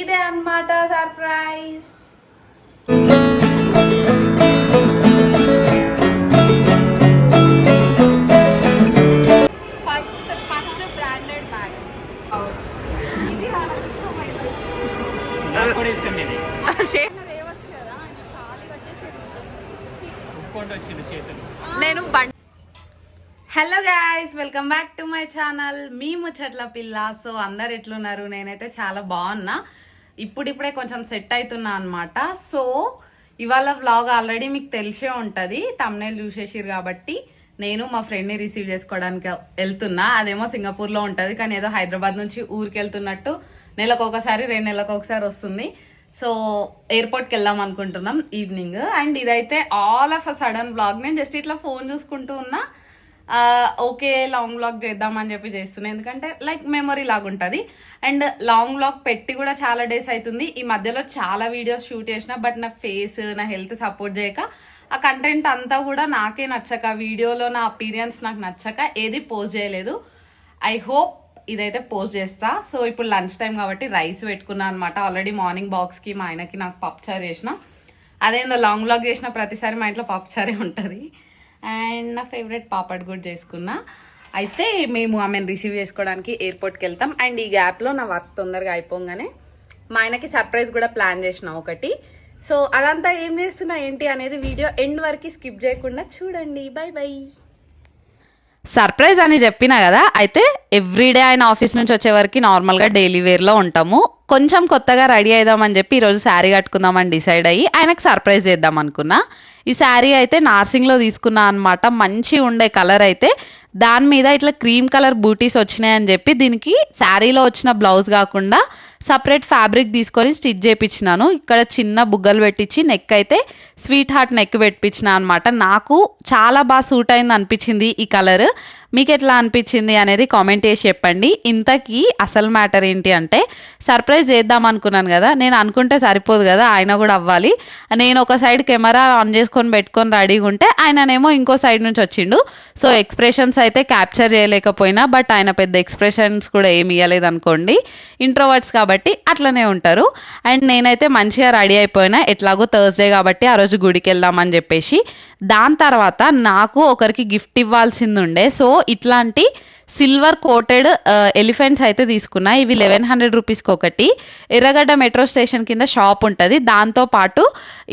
ఇదే అన్నమాట surprise first branded bag ఇది నేను బండి. Hello guys welcome back to my channel మీ ముచ్చట్ల పిల్ల సో అందరు ఎట్లున్నారు? నేనైతే చాలా బాగున్నా. ఇప్పుడిప్పుడే కొంచెం సెట్ అవుతున్నా అనమాట సో ఇవాళ వ్లాగ్ ఆల్రెడీ మీకు తెలిసే ఉంటుంది. తమ్నేల్ చూసేసిరు కాబట్టి నేను మా ఫ్రెండ్ని రిసీవ్ చేసుకోవడానికి వెళ్తున్నా. అదేమో సింగపూర్లో ఉంటుంది కానీ ఏదో హైదరాబాద్ నుంచి ఊరికి వెళ్తున్నట్టు నెలకు ఒకసారి రెండు నెలలకు ఒకసారి వస్తుంది. సో ఎయిర్పోర్ట్కి వెళ్దాం అనుకుంటున్నాం ఈవినింగ్ అండ్ ఇదైతే all of a sudden blog నేను జస్ట్ ఇట్లా ఫోన్ చూసుకుంటూ ఉన్నా. ఓకే లాంగ్ వ్లాగ్ చేద్దామని చెప్పి చేస్తున్నాను ఎందుకంటే లైక్ మెమొరీ లాగా ఉంటుంది. అండ్ లాంగ్ వ్లాగ్ పెట్టి కూడా చాలా డేస్ అవుతుంది ఈ మధ్యలో చాలా వీడియోస్ షూట్ చేసిన బట్ నా ఫేస్ నా హెల్త్ సపోర్ట్ చేయక ఆ కంటెంట్ అంతా కూడా నాకే నచ్చక వీడియోలో నా అపీరియన్స్ నాకు నచ్చక ఏది పోస్ట్ చేయలేదు. ఐ హోప్ ఇదైతే పోస్ట్ చేస్తా. సో ఇప్పుడు లంచ్ టైం కాబట్టి రైస్ పెట్టుకున్నా అనమాట ఆల్రెడీ మార్నింగ్ బాక్స్కి మా ఆయనకి నాకు పప్పుచారు చేసిన. అదేందో లాంగ్ వ్లాగ్ చేసిన ప్రతిసారి మా ఇంట్లో పప్పుచారే ఉంటుంది. అండ్ నా ఫేవరెట్ పాపడ్ కూడా చేసుకున్నా. అయితే మేము ఆమెను రిసీవ్ చేసుకోవడానికి ఎయిర్పోర్ట్కి వెళ్తాం. అండ్ ఈ గ్యాప్లో నా వర్క్ తొందరగా అయిపోగానే మా ఆయనకి సర్ప్రైజ్ కూడా ప్లాన్ చేసిన ఒకటి. సో అదంతా ఏం చేస్తున్నా ఏంటి అనేది వీడియో ఎండ్ వరకు స్కిప్ చేయకుండా చూడండి. By by. సర్ప్రైజ్ అని చెప్పినా కదా అయితే ఎవ్రీడే ఆయన ఆఫీస్ నుంచి వచ్చే వరకు నార్మల్గా డైలీ వేర్లో ఉంటాము. కొంచెం కొత్తగా రెడీ అయిదామని చెప్పి ఈరోజు శారీ కట్టుకుందామని డిసైడ్ అయ్యి ఆయనకు సర్ప్రైజ్ చేద్దాం అనుకున్నా. ఈ శారీ అయితే నార్సింగ్లో తీసుకున్నా అనమాట మంచి ఉండే కలర్ అయితే. దాని మీద ఇట్లా క్రీమ్ కలర్ బూటీస్ వచ్చినాయని చెప్పి దీనికి శారీలో వచ్చిన బ్లౌజ్ కాకుండా సపరేట్ ఫ్యాబ్రిక్ తీసుకొని స్టిచ్ చేయించినాను ఇక్కడ చిన్న బుగ్గలు పెట్టించి నెక్ అయితే స్వీట్ హార్ట్ నెక్ పెట్టించిన అనమాట నాకు చాలా బాగా సూట్ అయింది అనిపించింది ఈ కలర్. మీకు ఎట్లా అనిపించింది అనేది కామెంట్ చేసి చెప్పండి. ఇంతకీ అసలు మ్యాటర్ ఏంటి అంటే సర్ప్రైజ్ చేద్దాం అనుకున్నాను కదా నేను అనుకుంటే సరిపోదు కదా ఆయన కూడా అవ్వాలి. నేను ఒక సైడ్ కెమెరా ఆన్ చేసుకొని పెట్టుకొని రెడీగా ఉంటే ఆయననేమో ఇంకో సైడ్ నుంచి వచ్చిండు. సో ఎక్స్ప్రెషన్స్ అయితే క్యాప్చర్ చేయలేకపోయినా బట్ ఆయన పెద్ద ఎక్స్ప్రెషన్స్ కూడా ఏమి ఇవ్వలేదు అనుకోండి. ఇంట్రోవర్ట్స్ కాబట్టి అట్లనే ఉంటారు. అండ్ నేనైతే మంచిగా రెడీ అయిపోయినా ఎట్లాగో థర్స్డే కాబట్టి ఆ రోజు గుడికి వెళ్దామని చెప్పేసి దాని తర్వాత నాకు ఒకరికి గిఫ్ట్ ఇవ్వాల్సింది ఉండే సో ఇట్లాంటి సిల్వర్ కోటెడ్ ఎలిఫెంట్స్ అయితే తీసుకున్నా. ఇవి లెవెన్ హండ్రెడ్ రూపీస్కి ఒకటి. ఎర్రగడ్డ మెట్రో స్టేషన్ కింద షాప్ ఉంటుంది. దాంతో పాటు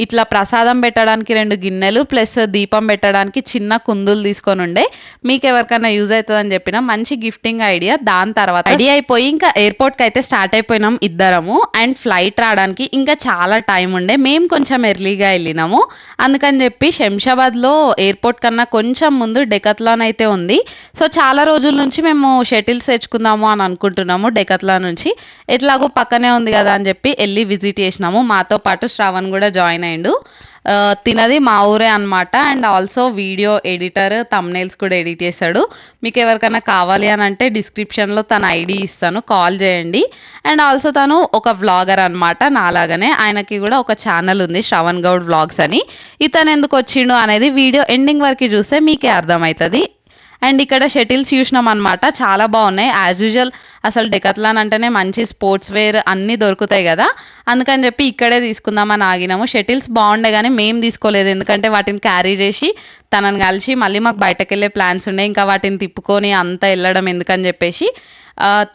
ఇట్లా ప్రసాదం పెట్టడానికి రెండు గిన్నెలు ప్లస్ దీపం పెట్టడానికి చిన్న కుందులు తీసుకొని ఉండే. మీకు ఎవరికైనా యూజ్ అవుతుందని చెప్పిన మంచి గిఫ్టింగ్ ఐడియా. దాని తర్వాత రెడీ అయిపోయి ఇంకా ఎయిర్పోర్ట్కి అయితే స్టార్ట్ అయిపోయినాం ఇద్దరము. అండ్ ఫ్లైట్ రావడానికి ఇంకా చాలా టైం ఉండే. మేము కొంచెం ఎర్లీగా వెళ్ళినాము. అందుకని చెప్పి శంషాబాద్లో ఎయిర్పోర్ట్ కన్నా కొంచెం ముందు డెకత్లాన్ అయితే ఉంది. సో చాలా రోజుల నుంచి మేము షటిల్స్ తెచ్చుకుందాము అని అనుకుంటున్నాము డెకత్లా నుంచి. ఎట్లాగో పక్కనే ఉంది కదా అని చెప్పి వెళ్ళి విజిట్ చేసినాము. మాతో పాటు శ్రవణ్ కూడా జాయిన్ అయ్యిండు. తినది మా ఊరే అనమాట and also video editor thumbnails కూడా ఎడిట్ చేశాడు మీకు ఎవరికైనా కావాలి అని అంటే డిస్క్రిప్షన్లో తన ఐడి ఇస్తాను. కాల్ చేయండి. అండ్ ఆల్సో తను ఒక వ్లాగర్ అనమాట నాలాగానే. ఆయనకి కూడా ఒక ఛానల్ ఉంది శ్రవణ్ గౌడ్ వ్లాగ్స్ అని. ఇతను ఎందుకు వచ్చిండు అనేది వీడియో ఎండింగ్ వరకు చూస్తే మీకే అర్థమవుతుంది. అండ్ ఇక్కడ షటిల్స్ చూసినాం అనమాట చాలా బాగున్నాయి. యాజ్ యూజువల్ అసలు డెకత్లాన్ అంటేనే మంచి స్పోర్ట్స్ వేర్ అన్నీ దొరుకుతాయి కదా. అందుకని చెప్పి ఇక్కడే తీసుకుందామని ఆగినాము. షటిల్స్ బాగుండే కానీ మేము తీసుకోలేదు. ఎందుకంటే వాటిని క్యారీ చేసి తనని కలిసి మళ్ళీ మాకు బయటకు వెళ్ళే ప్లాన్స్ ఉండే. ఇంకా వాటిని తిప్పుకొని అంతా వెళ్ళడం ఎందుకని చెప్పేసి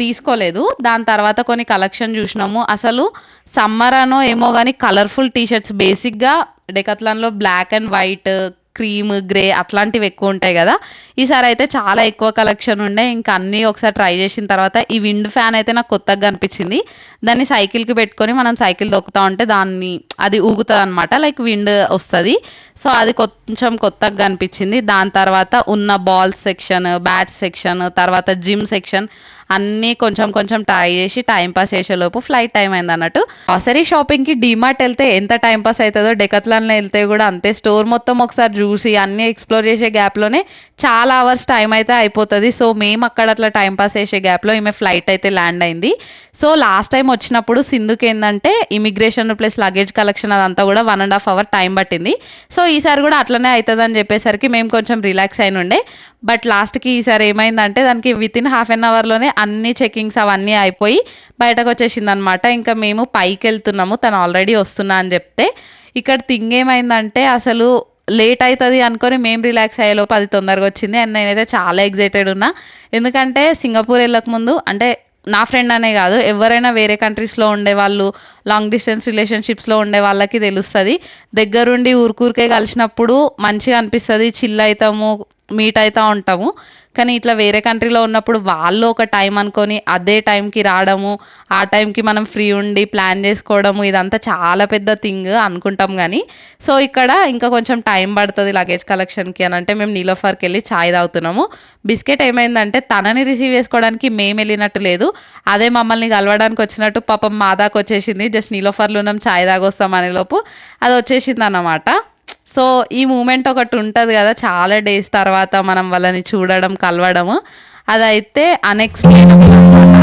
తీసుకోలేదు. దాని తర్వాత కొన్ని కలెక్షన్ చూసినాము. అసలు సమ్మర్ అనో ఏమో కానీ కలర్ఫుల్ టీషర్ట్స్ బేసిక్గా డెకత్లాన్లో black and white cream grey అట్లాంటివి ఎక్కువ ఉంటాయి కదా. ఈసారి అయితే చాలా ఎక్కువ కలెక్షన్ ఉండే. ఇంకా అన్నీ ఒకసారి ట్రై చేసిన తర్వాత ఈ విండ్ ఫ్యాన్ అయితే నాకు కొత్తగా అనిపించింది దాన్ని సైకిల్కి పెట్టుకొని మనం సైకిల్ దొక్కుతా ఉంటే దాన్ని అది ఊగుతుంది అనమాట లైక్ విండ్ వస్తుంది. సో అది కొంచెం కొత్తగా అనిపించింది. దాని తర్వాత ఉన్న బాల్స్ సెక్షన్ బ్యాట్స్ సెక్షన్ తర్వాత జిమ్ సెక్షన్ అన్నీ కొంచెం కొంచెం ట్రై చేసి టైం పాస్ చేసేలోపు ఫ్లైట్ టైం అయింది అన్నట్టు గ్రాసరీ షాపింగ్కి డిమార్ట్ వెళ్తే ఎంత టైం పాస్ అవుతుందో డెకత్లాన్లో వెళ్తే కూడా అంతే. స్టోర్ మొత్తం ఒకసారి చూసి అన్నీ ఎక్స్ప్లోర్ చేసే గ్యాప్లోనే చాలా అవర్స్ టైం అయితే అయిపోతుంది. సో మేము అక్కడ అట్లా టైం పాస్ చేసే గ్యాప్లో ఈమె ఫ్లైట్ అయితే ల్యాండ్ అయింది. సో లాస్ట్ టైం వచ్చినప్పుడు సింధుకి ఏంటంటే ఇమిగ్రేషన్ ప్లస్ లగేజ్ కలెక్షన్ అదంతా కూడా one and half hour time పట్టింది. సో ఈసారి కూడా అట్లనే అవుతుందని చెప్పేసరికి మేము కొంచెం రిలాక్స్ అయిన ఉండే బట్ లాస్ట్కి ఈసారి ఏమైందంటే దానికి విత్ ఇన్ హాఫ్ అన్ అవర్లోనే అన్ని చెకింగ్స్ అవన్నీ అయిపోయి బయటకు వచ్చేసింది అనమాట ఇంకా మేము పైకి వెళ్తున్నాము తను ఆల్రెడీ వస్తున్నా అని చెప్తే. ఇక్కడ థింగ్ ఏమైందంటే అసలు లేట్ అవుతుంది అనుకొని మేము రిలాక్స్ అయ్యేలోపు అది తొందరగా వచ్చింది. అండ్ నేనైతే చాలా ఎగ్జైటెడ్ ఉన్నా. ఎందుకంటే సింగపూర్ వెళ్ళక ముందు అంటే నా ఫ్రెండ్ అనే కాదు ఎవరైనా వేరే కంట్రీస్లో ఉండే వాళ్ళు లాంగ్ డిస్టెన్స్ రిలేషన్షిప్స్లో ఉండే వాళ్ళకి తెలుస్తుంది. దగ్గరుండి ఊరికూరికే కలిసినప్పుడు మంచిగా అనిపిస్తుంది చిల్ అవుతాము మీట్ అవుతూ ఉంటాము. కానీ ఇట్లా వేరే కంట్రీలో ఉన్నప్పుడు వాళ్ళు ఒక టైం అనుకొని అదే టైంకి రావడము ఆ టైంకి మనం ఫ్రీ ఉండి ప్లాన్ చేసుకోవడము ఇదంతా చాలా పెద్ద థింగ్ అనుకుంటాం కానీ సో ఇక్కడ ఇంకా కొంచెం టైం పడుతుంది లగేజ్ కలెక్షన్కి అని అంటే మేము నీలోఫర్కి వెళ్ళి ఛాయ్ తాగుతున్నాము. బిస్కెట్ ఏమైందంటే తనని రిసీవ్ చేసుకోవడానికి మేము వెళ్ళినట్టు లేదు. అదే మమ్మల్ని కలవడానికి వచ్చినట్టు పాపం మా దాకా వచ్చేసింది. జస్ట్ నీలోఫర్లో ఉన్నాం ఛాయ్ తాగొస్తాం అనే లోపు అది వచ్చేసింది అన్నమాట సో ఈ మూమెంట్ ఒకటి ఉంటుంది కదా చాలా డేస్ తర్వాత మనం వాళ్ళని చూడడం కలవడము. అదైతే అన్ఎక్స్ప్లెయినబుల్ అనమాట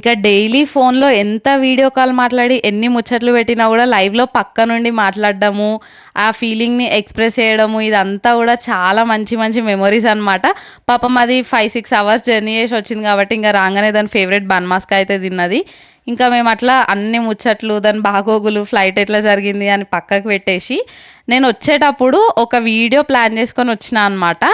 ఇంకా డైలీ ఫోన్లో ఎంత వీడియో కాల్ మాట్లాడి ఎన్ని ముచ్చట్లు పెట్టినా కూడా లైవ్లో పక్క నుండి మాట్లాడడము. ఆ ఫీలింగ్ని ఎక్స్ప్రెస్ చేయడము ఇదంతా కూడా చాలా మంచి మంచి మెమొరీస్ అనమాట పాపం అది ఫైవ్ సిక్స్ అవర్స్ జర్నీ చేసి వచ్చింది కాబట్టి ఇంకా రాగానే దాని ఫేవరెట్ బన్మాస్క్ అయితే తిన్నది. ఇంకా మేము అట్లా అన్ని ముచ్చట్లు దాని బాగోగులు ఫ్లైట్ ఎట్లా జరిగింది అని పక్కకు పెట్టేసి నేను వచ్చేటప్పుడు ఒక వీడియో ప్లాన్ చేసుకొని వచ్చిన అనమాట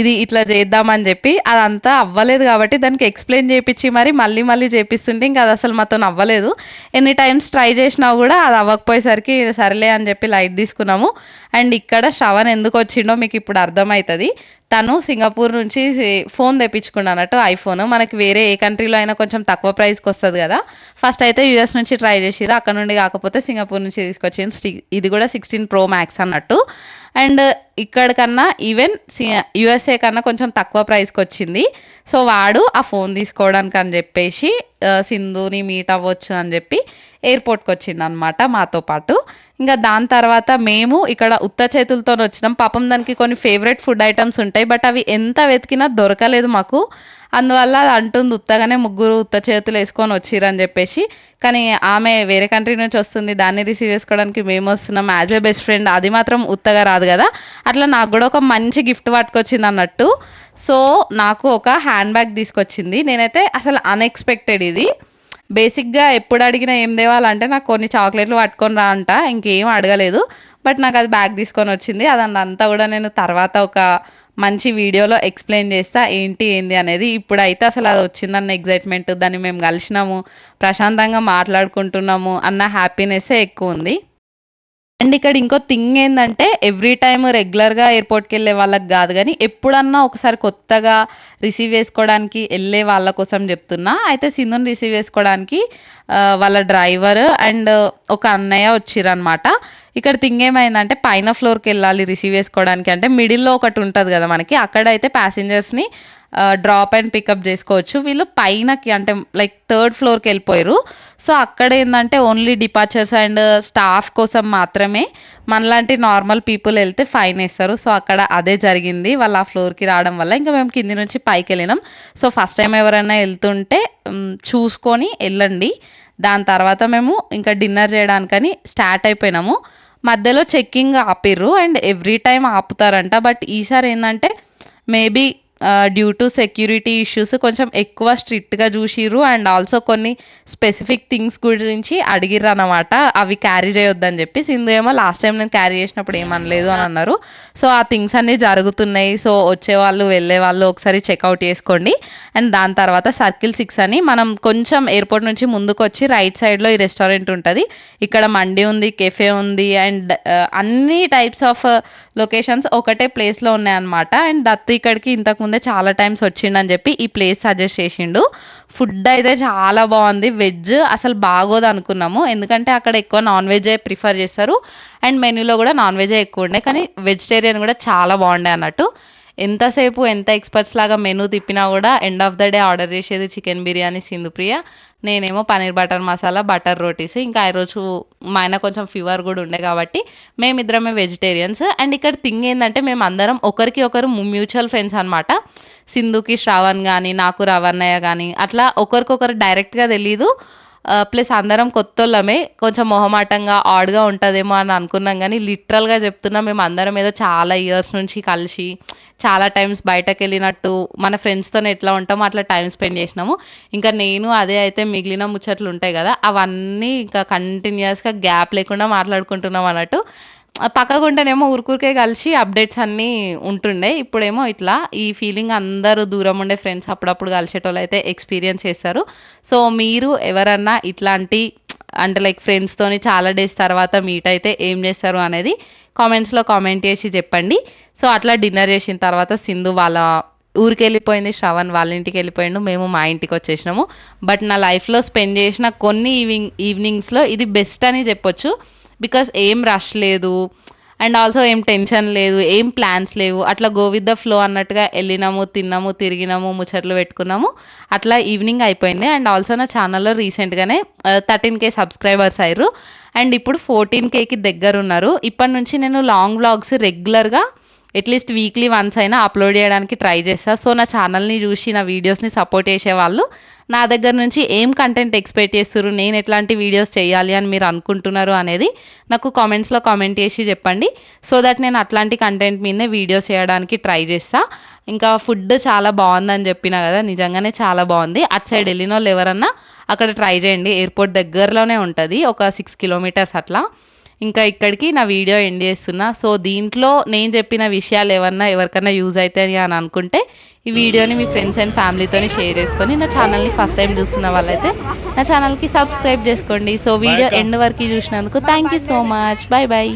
ఇది ఇట్లా చేద్దామని చెప్పి అదంతా అవ్వలేదు కాబట్టి దానికి ఎక్స్ప్లెయిన్ చేయించి మరి మళ్ళీ మళ్ళీ చేపిస్తుంటే ఇంకా అది అసలు మాతో అవ్వలేదు. ఎన్ని టైమ్స్ ట్రై చేసినా కూడా అది అవ్వకపోయేసరికి సరేలే అని చెప్పి లైట్ తీసుకున్నాము. అండ్ ఇక్కడ శ్రవణ్ ఎందుకు వచ్చిండో మీకు ఇప్పుడు అర్థమవుతుంది తను సింగపూర్ నుంచి ఫోన్ తెప్పించుకున్నాను అన్నట్టు ఐఫోన్. మనకి వేరే ఏ కంట్రీలో అయినా కొంచెం తక్కువ ప్రైస్కి వస్తుంది కదా. ఫస్ట్ అయితే యూఎస్ నుంచి ట్రై చేసిరు అక్కడ నుండి కాకపోతే సింగపూర్ నుంచి తీసుకొచ్చింది ఇది కూడా సిక్స్టీన్ ప్రో మ్యాక్స్ అన్నట్టు. అండ్ ఇక్కడ కన్నా ఈవెన్ యుఎస్ఏ కన్నా కొంచెం తక్కువ ప్రైస్కి వచ్చింది. సో వాడు ఆ ఫోన్ తీసుకోవడానికి అని చెప్పేసి సింధుని మీట్ అవ్వచ్చు అని చెప్పి ఎయిర్పోర్ట్కి వచ్చిండు అనమాట మాతో పాటు. ఇంకా దాని తర్వాత మేము ఇక్కడ ఉత్త చేతులతో వచ్చినాం. పాపం దానికి కొన్ని ఫేవరెట్ ఫుడ్ ఐటమ్స్ ఉంటాయి బట్ అవి ఎంత వెతికినా దొరకలేదు మాకు. అందువల్ల అది అంటుంది ఉత్తగానే ముగ్గురు ఉత్త చేతులు వేసుకొని వచ్చిరని చెప్పేసి. కానీ ఆమె వేరే కంట్రీ నుంచి వస్తుంది దాన్ని రిసీవ్ చేసుకోవడానికి మేము వస్తున్నాం. యాజ్ ఏ బెస్ట్ ఫ్రెండ్ అది మాత్రం ఉత్తగా రాదు కదా. అట్లా నాకు కూడా ఒక మంచి గిఫ్ట్ పట్టుకొచ్చింది అన్నట్టు. సో నాకు ఒక హ్యాండ్ బ్యాగ్ తీసుకొచ్చింది. నేనైతే అసలు అన్ఎక్స్పెక్టెడ్ ఇది. బేసిక్గా ఎప్పుడు అడిగినా ఏం తేవాలంటే నాకు కొన్ని చాక్లెట్లు పట్టుకొని రా అంట. ఇంకేం అడగలేదు. బట్ నాకు అది బ్యాగ్ తీసుకొని వచ్చింది. అదంతా కూడా నేను తర్వాత ఒక మంచి వీడియోలో ఎక్స్ప్లెయిన్ చేస్తా. ఏంటి ఏంది అనేది ఇప్పుడైతే అసలు అది వచ్చిందన్న ఎగ్జైట్మెంట్ దాన్ని మేము కలిసినాము ప్రశాంతంగా మాట్లాడుకుంటున్నాము అన్న హ్యాపీనెస్సే ఎక్కువ ఉంది. అండ్ ఇక్కడ ఇంకో థింగ్ ఏంటంటే ఎవ్రీ టైం రెగ్యులర్గా ఎయిర్పోర్ట్కి వెళ్ళే వాళ్ళకి కాదు కానీ ఎప్పుడన్నా ఒకసారి కొత్తగా రిసీవ్ చేసుకోవడానికి వెళ్ళే వాళ్ళ కోసం చెప్తున్నా. అయితే సింధుని రిసీవ్ చేసుకోవడానికి వాళ్ళ డ్రైవర్ అండ్ ఒక అన్నయ్య వచ్చిరనమాట ఇక్కడ థింగ్ ఏమైందంటే పైన ఫ్లోర్కి వెళ్ళాలి రిసీవ్ చేసుకోవడానికి అంటే మిడిల్లో ఒకటి ఉంటుంది కదా మనకి అక్కడైతే ప్యాసింజర్స్ని డ్రాప్ అండ్ పికప్ చేసుకోవచ్చు. వీళ్ళు పైనకి అంటే లైక్ థర్డ్ ఫ్లోర్కి వెళ్ళిపోయారు. సో అక్కడ ఏంటంటే ఓన్లీ డిపార్చర్స్ అండ్ స్టాఫ్ కోసం మాత్రమే మనలాంటి నార్మల్ పీపుల్ వెళ్తే ఫైన్ వేస్తారు. సో అక్కడ అదే జరిగింది. వాళ్ళు ఆ ఫ్లోర్కి రావడం వల్ల ఇంకా మేము కింది నుంచి పైకి వెళ్ళినాం. సో ఫస్ట్ టైం ఎవరైనా వెళ్తుంటే చూసుకొని వెళ్ళండి. దాని తర్వాత మేము ఇంకా డిన్నర్ చేయడానికని స్టార్ట్ అయిపోయినాము. మధ్యలో చెక్కింగ్ ఆపిర్రు. అండ్ ఎవ్రీ టైం ఆపుతారంట. బట్ ఈసారి ఏంటంటే maybe due to security issues కొంచెం ఎక్కువ స్ట్రిక్ట్గా చూసిర్రు. అండ్ ఆల్సో కొన్ని స్పెసిఫిక్ థింగ్స్ గురించి అడిగిర్రు అనమాట అవి క్యారీ చేయొద్దని చెప్పి సింధు ఏమో లాస్ట్ టైం నేను క్యారీ చేసినప్పుడు ఏమనలేదు అని అన్నారు. సో ఆ థింగ్స్ అన్నీ జరుగుతున్నాయి. సో వచ్చే వాళ్ళు వెళ్ళే వాళ్ళు ఒకసారి చెక్అవుట్ చేసుకోండి. అండ్ దాని తర్వాత సర్కిల్ సిక్స్ అని మనం కొంచెం ఎయిర్పోర్ట్ నుంచి ముందుకు వచ్చి రైట్ సైడ్లో ఈ రెస్టారెంట్ ఉంటుంది. ఇక్కడ మండి ఉంది కెఫే ఉంది. అండ్ అన్ని టైప్స్ ఆఫ్ లొకేషన్స్ ఒకటే ప్లేస్లో ఉన్నాయన్నమాట. అండ్ దత్తు ఇక్కడికి ఇంతకుముందు చాలా టైమ్స్ వచ్చిండని చెప్పి ఈ ప్లేస్ సజెస్ట్ చేసిండు. ఫుడ్ అయితే చాలా బాగుంది. వెజ్ అసలు బాగోదు అనుకున్నాము. ఎందుకంటే అక్కడ ఎక్కువ నాన్ వెజ్ ప్రిఫర్ చేస్తారు. అండ్ మెనూలో కూడా నాన్ వెజ్ ఎక్కువ ఉండే. కానీ వెజిటేరియన్ కూడా చాలా బాగుండే అన్నట్టు. ఎంతసేపు ఎంత ఎక్స్పర్ట్స్ లాగా మెనూ తిప్పినా కూడా end of the day order చేసేది చికెన్ బిర్యానీ సింధుప్రియ. నేనేమో పన్నీర్ బటర్ మసాలా బటర్ రోటీస్. ఇంకా ఆ రోజు మా ఆయన కొంచెం ఫీవర్ కూడా ఉండే కాబట్టి మేమిద్దరమే వెజిటేరియన్స్ అండ్ ఇక్కడ థింగ్ ఏంటంటే మేము అందరం ఒకరికి ఒకరు మ్యూచువల్ ఫ్రెండ్స్ అనమాట సింధుకి శ్రావణ్ కానీ నాకు రవణయ్య కానీ అట్లా ఒకరికొకరు డైరెక్ట్గా తెలీదు. ప్లస్ అందరం కొత్తోళ్ళమే కొంచెం మొహమాటంగా ఆడ్గా ఉంటుందేమో అని అనుకున్నాం కానీ లిటరల్గా చెప్తున్నా మేము అందరం ఏదో చాలా ఇయర్స్ నుంచి కలిసి చాలా టైమ్స్ బయటకు వెళ్ళినట్టు మన ఫ్రెండ్స్తో ఎట్లా ఉంటామో అట్లా టైం స్పెండ్ చేసినాము. ఇంకా నేను అదే అయితే మిగిలిన ముచ్చట్లు ఉంటాయి కదా అవన్నీ ఇంకా కంటిన్యూస్గా గ్యాప్ లేకుండా మాట్లాడుకుంటున్నాం అన్నట్టు. పక్కకు ఉంటేనేమో ఊరికూరికే కలిసి అప్డేట్స్ అన్నీ ఉంటుండే. ఇప్పుడేమో ఇట్లా ఈ ఫీలింగ్ అందరూ దూరం ఉండే ఫ్రెండ్స్ అప్పుడప్పుడు కలిసేటోళ్ళు అయితే ఎక్స్పీరియన్స్ చేస్తారు. సో మీరు ఎవరన్నా ఇట్లాంటి అంటే లైక్ ఫ్రెండ్స్తోని చాలా డేస్ తర్వాత మీట్ అయితే ఏం చేస్తారు అనేది కామెంట్స్లో కామెంట్ చేసి చెప్పండి. సో అట్లా డిన్నర్ చేసిన తర్వాత సింధు వాళ్ళ ఊరికి వెళ్ళిపోయింది శ్రవణ్ వాళ్ళ ఇంటికి వెళ్ళిపోయిండు మేము మా ఇంటికి వచ్చేసినాము బట్ నా లైఫ్లో స్పెండ్ చేసిన కొన్ని ఈవినింగ్ ఈవినింగ్స్లో ఇది బెస్ట్ అని చెప్పొచ్చు. బికాస్ ఏం రష్ లేదు. అండ్ ఆల్సో ఏం టెన్షన్ లేదు ఏం ప్లాన్స్ లేవు. అట్లా గో విత్ ద ఫ్లో అన్నట్టుగా వెళ్ళినాము తిన్నాము తిరిగినాము ముచ్చట్లు పెట్టుకున్నాము. అట్లా ఈవినింగ్ అయిపోయింది. అండ్ ఆల్సో నా ఛానల్లో రీసెంట్గానే థర్టీన్ కే సబ్స్క్రైబర్స్ అయ్యారు. అండ్ ఇప్పుడు ఫోర్టీన్ కేకి దగ్గర ఉన్నారు. ఇప్పటి నుంచి నేను లాంగ్ వ్లాగ్స్ రెగ్యులర్గా అట్లీస్ట్ వీక్లీ వన్స్ అయినా అప్లోడ్ చేయడానికి ట్రై చేస్తాను సో నా ఛానల్ని చూసి నా వీడియోస్ని సపోర్ట్ చేసే వాళ్ళు నా దగ్గర నుంచి ఏం కంటెంట్ ఎక్స్పెక్ట్ చేస్తారు నేను ఎట్లాంటి వీడియోస్ చేయాలి అని మీరు అనుకుంటున్నారు అనేది నాకు కామెంట్స్లో కామెంట్ చేసి చెప్పండి. సో దట్ నేను అట్లాంటి కంటెంట్ మీదనే వీడియోస్ చేయడానికి ట్రై చేస్తా. ఇంకా ఫుడ్ చాలా బాగుందని చెప్పిన కదా నిజంగానే చాలా బాగుంది. అటు సైడ్ వెళ్ళిన వాళ్ళు ఎవరన్నా అక్కడ ట్రై చేయండి. ఎయిర్పోర్ట్ దగ్గరలోనే ఉంటుంది ఒక సిక్స్ కిలోమీటర్స్ అట్లా. ఇంకా ఇక్కడికి నా వీడియో ఎండ్ చేస్తున్నా. సో దీంట్లో నేను చెప్పిన విషయాలు ఏమన్నా ఎవరికైనా యూజ్ అవుతాయి అని అనుకుంటే ఈ వీడియోని మీ ఫ్రెండ్స్ అండ్ ఫ్యామిలీతో షేర్ చేసుకొని నా ఛానల్ని ఫస్ట్ టైం చూస్తున్న వాళ్ళైతే నా ఛానల్కి సబ్స్క్రైబ్ చేసుకోండి. సో వీడియో ఎండ్ వరకు చూసినందుకు thank you so much. Bye bye